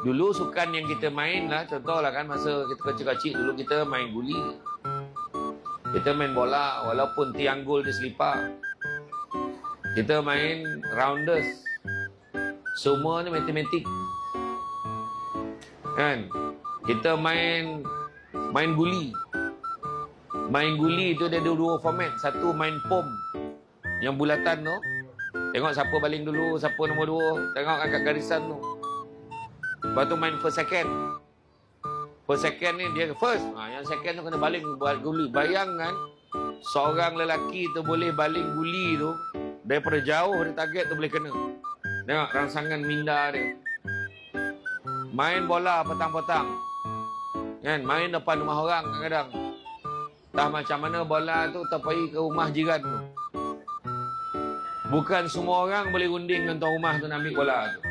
Dulu sukan yang kita main lah, contohlah kan masa kita kecil-kecil dulu kita main guli. Kita main bola walaupun tiang gol dia selipar. Kita main rounders. Semua ni matematik. Kan? Kita main main guli. Main guli tu dia ada dua format. Satu main pom yang bulatan tu. Tengok siapa baling dulu, siapa nombor dua. Tengok angkat garisan tu. Lepas tu main first second. First second ni dia first. Ha, yang second tu kena baling buat guli. Bayangkan seorang lelaki tu boleh baling guli tu daripada jauh dari target tu boleh kena. Tengok rangsangan minda dia. Main bola petang-petang. Kan? Main depan rumah orang kadang-kadang. Dah macam mana bola tu terpergi ke rumah jiran tu. Bukan semua orang boleh runding dengan tuan rumah tu nak ambil bola tu.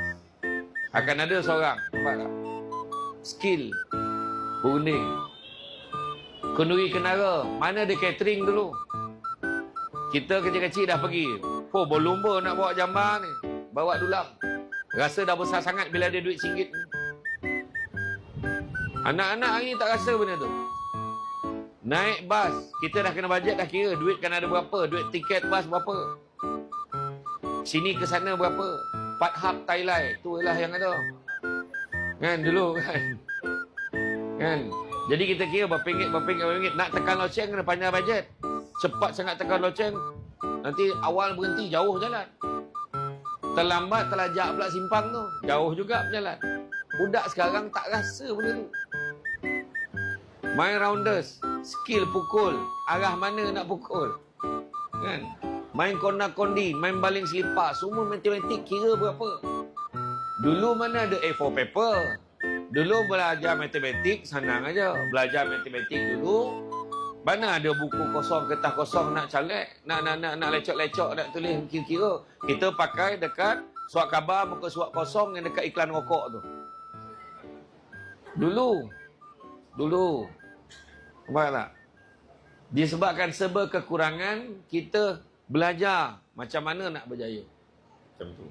Akan ada seorang. Skill. Berunding. Kenduri kenara. Mana ada catering dulu? Kita kecil-kecil dah pergi. Oh, berlumba nak bawa jambar ni. Bawa dulang. Rasa dah besar sangat bila ada duit singgit. Anak-anak hari tak rasa benda tu. Naik bas. Kita dah kena bajet dah kira. Duit kan ada berapa. Duit tiket bas berapa. Sini ke sana berapa. Pat hub Thailand. Tu lah yang ada. Kan dulu kan. Kan. Jadi kita kira ringgit, berapa ringgit. Nak tekan loceng kena panjang bajet. Cepat sangat tekan loceng. Nanti awal berhenti jauh jalan. Terlambat terlajak pula simpang tu. Jauh juga berjalan. Budak sekarang tak rasa benda tu. Main rounders. Skill pukul. Arah mana nak pukul. Kan? Main kona-kondi. Main baling selipar. Semua matematik kira berapa. Dulu mana ada A4 paper. Dulu belajar matematik senang aja. Belajar matematik dulu. Mana ada buku kosong, kertas kosong nak calek, nak nak nak nak lecok-lecok nak tulis kira-kira. Kita pakai dekat surat khabar muka surat kosong yang dekat iklan rokok tu. Dulu. Dulu. Nampak tak? Disebabkan serba kekurangan, kita belajar macam mana nak berjaya. Macam tu.